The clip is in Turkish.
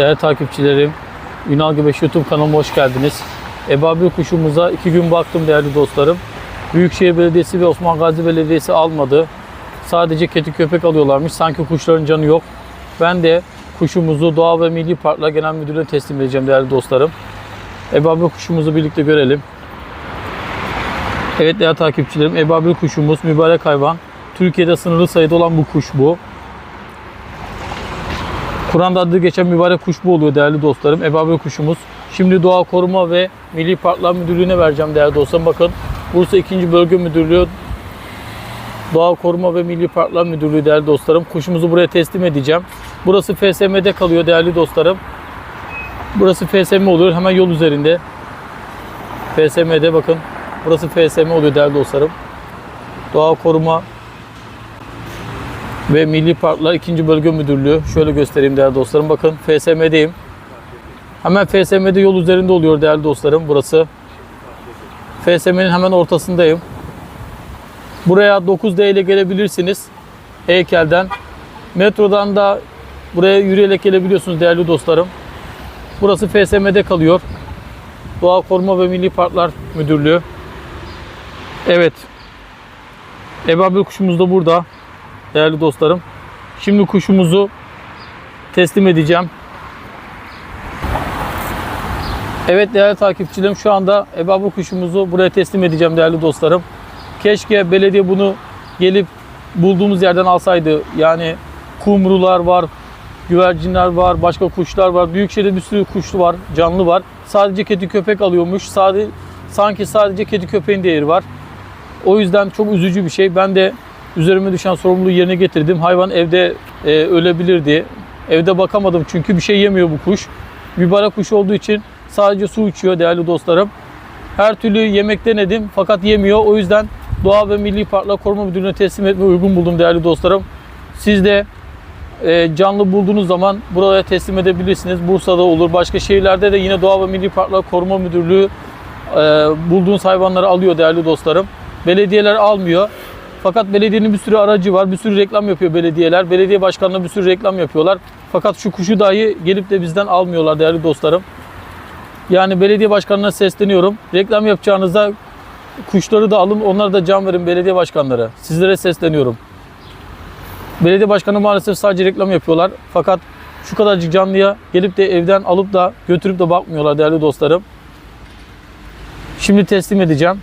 Değerli takipçilerim, Ünal Göbeş YouTube kanalıma hoş geldiniz. Ebabil kuşumuza iki gün baktım değerli dostlarım. Büyükşehir Belediyesi ve Osman Gazi Belediyesi almadı. Sadece kedi köpek alıyorlarmış. Sanki kuşların canı yok. Ben de kuşumuzu Doğa ve Milli Parklar Genel Müdürlüğü'ne teslim edeceğim değerli dostlarım. Ebabil kuşumuzu birlikte görelim. Evet değerli takipçilerim, Ebabil kuşumuz mübarek hayvan. Türkiye'de sınırlı sayıda olan bu kuş bu. Kur'an'da adı geçen mübarek kuş bu oluyor değerli dostlarım. Ebabil kuşumuz. Şimdi Doğa Koruma ve Milli Parklar Müdürlüğü'ne vereceğim değerli dostlarım. Bakın Bursa 2. Bölge Müdürlüğü Doğa Koruma ve Milli Parklar Müdürlüğü değerli dostlarım. Kuşumuzu buraya teslim edeceğim. Burası FSM'de kalıyor değerli dostlarım. Burası FSM oluyor hemen yol üzerinde. FSM'de bakın. Burası FSM oluyor değerli dostlarım. Doğa Koruma ve Milli Parklar 2. Bölge Müdürlüğü. Şöyle göstereyim değerli dostlarım. Bakın FSM'deyim. Hemen FSM'de yol üzerinde oluyor değerli dostlarım burası. FSM'nin hemen ortasındayım. Buraya 9D ile gelebilirsiniz. Heykelden. Metrodan da buraya yürüyerek gelebiliyorsunuz değerli dostlarım. Burası FSM'de kalıyor. Doğa Koruma ve Milli Parklar Müdürlüğü. Evet. Ebabil kuşumuz da burada. Değerli dostlarım. Şimdi kuşumuzu teslim edeceğim. Evet değerli takipçilerim şu anda ebabil kuşumuzu buraya teslim edeceğim değerli dostlarım. Keşke belediye bunu gelip bulduğumuz yerden alsaydı. Yani kumrular var, güvercinler var, başka kuşlar var. Büyükşehir'de bir sürü kuş var, canlı var. Sadece kedi köpek alıyormuş. Sadece, sanki sadece kedi köpeğin değeri var. O yüzden çok üzücü bir şey. Ben de üzerime düşen sorumluluğu yerine getirdim. Hayvan evde e, ölebilirdi. Evde bakamadım çünkü bir şey yemiyor bu kuş. Mübarek kuş olduğu için sadece su içiyor değerli dostlarım. Her türlü yemek denedim fakat yemiyor. O yüzden Doğa ve Milli Parklar Koruma Müdürlüğü'ne teslim etme uygun buldum değerli dostlarım. Siz de e, canlı bulduğunuz zaman buraya teslim edebilirsiniz. Bursa'da olur. Başka şehirlerde de yine Doğa ve Milli Parklar Koruma Müdürlüğü e, bulduğunuz hayvanları alıyor değerli dostlarım. Belediyeler almıyor. Fakat belediyenin bir sürü aracı var. Bir sürü reklam yapıyor belediyeler. Belediye başkanına bir sürü reklam yapıyorlar. Fakat şu kuşu dahi gelip de bizden almıyorlar değerli dostlarım. Yani belediye başkanına sesleniyorum. Reklam yapacağınızda kuşları da alın. Onlara da can verin belediye başkanları. Sizlere sesleniyorum. Belediye başkanı maalesef sadece reklam yapıyorlar. Fakat şu kadarcık canlıya gelip de evden alıp da götürüp de bakmıyorlar değerli dostlarım. Şimdi teslim edeceğim.